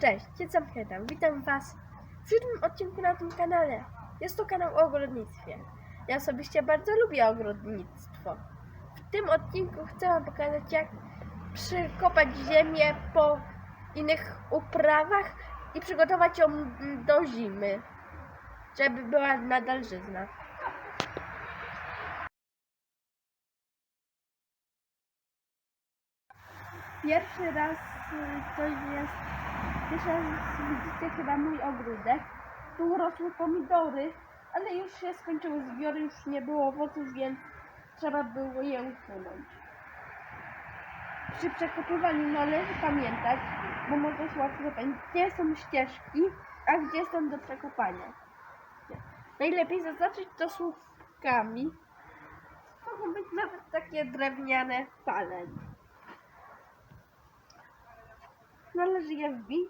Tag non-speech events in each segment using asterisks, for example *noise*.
Cześć, jestem Hedam. Witam Was w siódmym odcinku na tym kanale. Jest to kanał o ogrodnictwie. Ja osobiście bardzo lubię ogrodnictwo. W tym odcinku chcę Wam pokazać, jak przykopać ziemię po innych uprawach i przygotować ją do zimy, żeby była nadal żyzna. Pierwszy raz y, to jest, pierwszy widzicie chyba mój ogródek. Tu rosły pomidory, ale już się skończyły zbiory, już nie było owoców, więc trzeba było je usunąć. Przy przekopywaniu należy pamiętać, bo może się łatwo zapomnieć, gdzie są ścieżki, a gdzie są do przekopania. Najlepiej zaznaczyć to słówkami. Mogą być nawet takie drewniane pale. Należy je wbić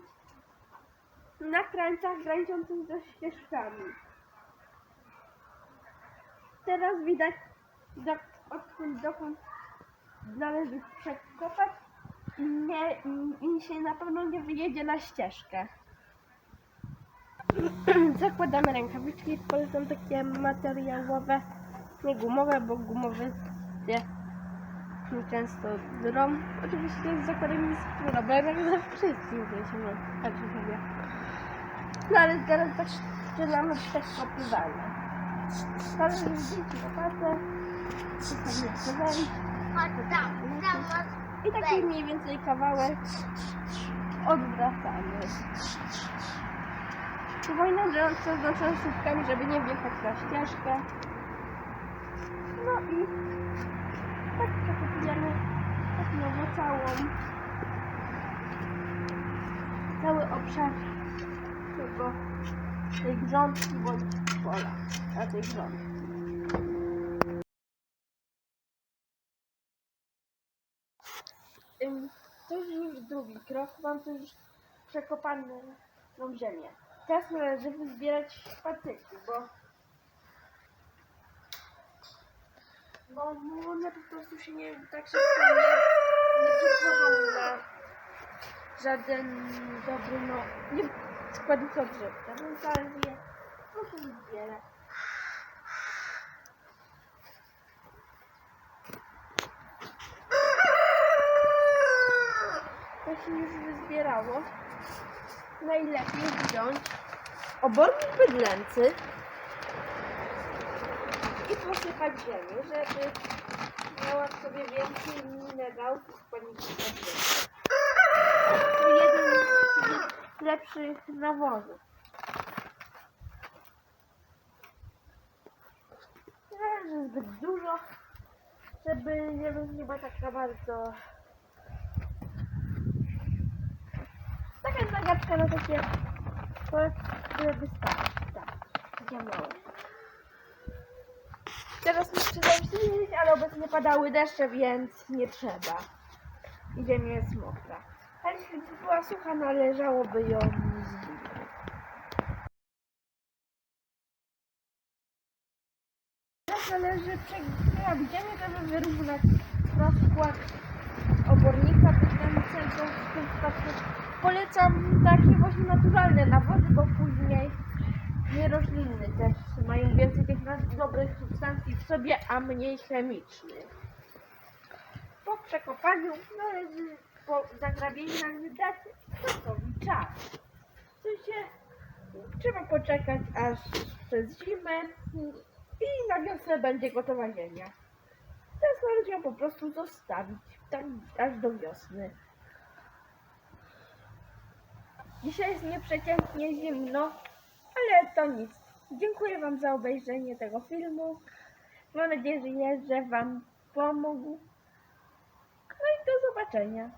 na krańcach graniczących ze ścieżkami. Teraz widać, do, odkąd dokąd należy przekopać i, nie, i się na pewno nie wyjedzie na ścieżkę. *clears throat* Zakładamy rękawiczki, polecam takie materiałowe, nie gumowe, bo gumowe się często drą. Oczywiście z zakładami z problemem ze wszystkim, nie tak się sobie. No ale teraz zaczynamy przekopywanie. Należy wziąć łopatę, i sobie wejść Chodź tam, tam masz i taki mniej więcej kawałek odwracamy. Powinno wziąć zaznaczone słupkami, żeby nie wjechać na ścieżkę. No i tak przekopujemy stopniowo całą obszar tego tej grządki bądź pola, a tej grządki. To już drugi krok, mam tu już przekopaną ziemię. Teraz należy wyzbierać patyki, bo bo one po prostu się nie tak szybko nie, nie przetworzą na żaden dobry, no nie składnik odżywka, więc po prostu zbierać. To się już wyzbierało. Najlepiej wziąć obornik bydlęcy i posypać ziemię, żeby miała sobie więcej minerałów składników odżywczych. To jeden z lepszych nawozów. Nie, że zbyt dużo, żeby nie, była taka bardzo Taka zagadka na takie które wystarczy. Tak, takie małe. Teraz muszę zamknąć, ale obecnie padały deszcze, więc nie trzeba. I ziemia jest mokra. Ale jeśli by była sucha, należałoby ją zbić. Teraz należy przegrabić ziemię, żeby wyrównać rozkład obornika przypadku polecam takie właśnie naturalne nawozy, bo później nie rośliny też mają więcej tych dobrych substancji w sobie, a mniej chemicznych. Po przekopaniu należy, po zagrabieniu należy dać stosowi czas. W sensie trzeba poczekać aż przez zimę i na wiosnę będzie gotowa ziemia. Teraz należy ją po prostu zostawić tam aż do wiosny. Dzisiaj jest nieprzeciętnie zimno, ale to nic. Dziękuję Wam za obejrzenie tego filmu. Mam nadzieję, że Wam pomógł. No i do zobaczenia.